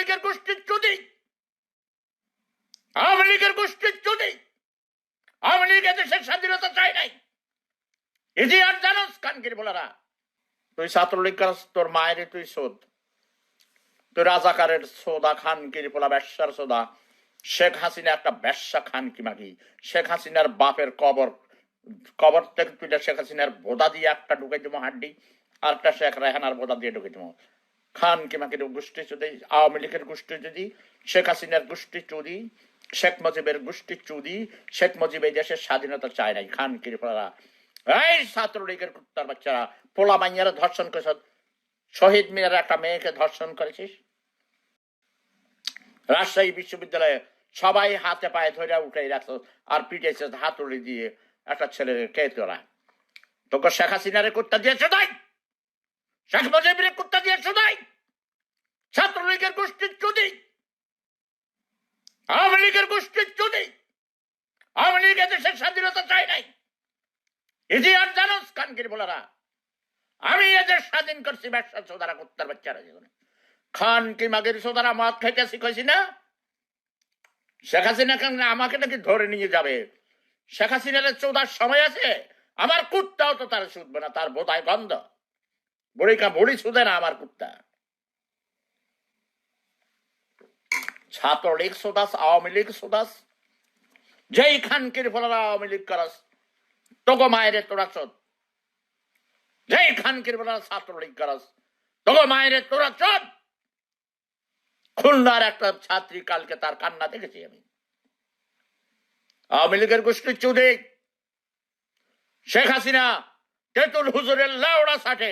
ছাত্রলীগের গোষ্ঠীর চুদি আওয়ামী লীগের গোষ্ঠীর চুদি আওয়ামী লীগ দেশের স্বাধীনতা চাই নাই, ইতিহাস জানোস কানকির বলারা। তুই ছাত্রলীগ তোর মায়ের তুই শোধ তুই রাজাকারের সোদা খান কিরিপোলা ব্যবসার সোদা। শেখ হাসিনা একটা ব্যবসা খান কি মাগি। শেখ হাসিনার বাপের কবর কবর থেকে তুই শেখ হাসিনার বোদা দিয়ে একটা ঢুকে দেবো হাড্ডি, আর একটা শেখ রেহানার বোদা দিয়ে ঢুকে দেবো খান কি মাগির গোষ্ঠী যদি আওয়ামী লীগের গোষ্ঠী যদি শেখ হাসিনার গোষ্ঠী চুরি শেখ মুজিবের গোষ্ঠী চুরি শেখ মুজিব এই দেশের স্বাধীনতা চায় নাই। খান কিরিপোলা এই ছাত্রলীগের কুত্তার বাচ্চারা, পোলা মাইয়ারা ধর্ষণ করেছ, শহীদ মিনার একটা মেয়েকে ধর্ষণ করেছিস? রাজশাহী বিশ্ববিদ্যালয়ে সবাই হাতে পায়ে ধরে উঠে রাখছো আর পিটেছে হাতুড়ি দিয়ে একটা ছেলের কে তোরা তোকে শেখ হাসিনারে কুত্তা দিয়েছে তাই শেখ মুজিবের কুত্তা দিয়েছে তাই গোষ্ঠীর চুদি আওয়ামী লীগের গোষ্ঠীর চুদি আওয়ামী লীগ দেশের স্বাধীনতা নাই জানোস কানকির বলারা। আমি এদের স্বাধীন করছি, ব্যবসা বাচ্চারা জীবনে। খান কি মাগের না? শেখ হাসিনা খান আমাকে নাকি ধরে নিয়ে যাবে? শেখ হাসিনার চৌদার সময় আছে, আমার কুত্তাও তো তার শুধবে না, তার বোধায় গন্ধ। বুড়িকা বুড়ি শুধে না আমার কুত্তা। ছাত্রলীগ সোদাস, আওয়ামী লীগ সোদাস, যেই খানকির ফলারা আওয়ামী লীগ করাস তোকে মায়ের তোরা চোদ যেই খানকির ফলারা ছাত্রলীগ করাস তোকে মায়ের তোরা চোদ খুলনার একটা ছাত্রী কালকে তার কান্না দেখেছি আমি। আওয়ামী লীগের গোষ্ঠীর চৌধুরী শেখ হাসিনা তেতুল হুজুরের লাউড়া সাথে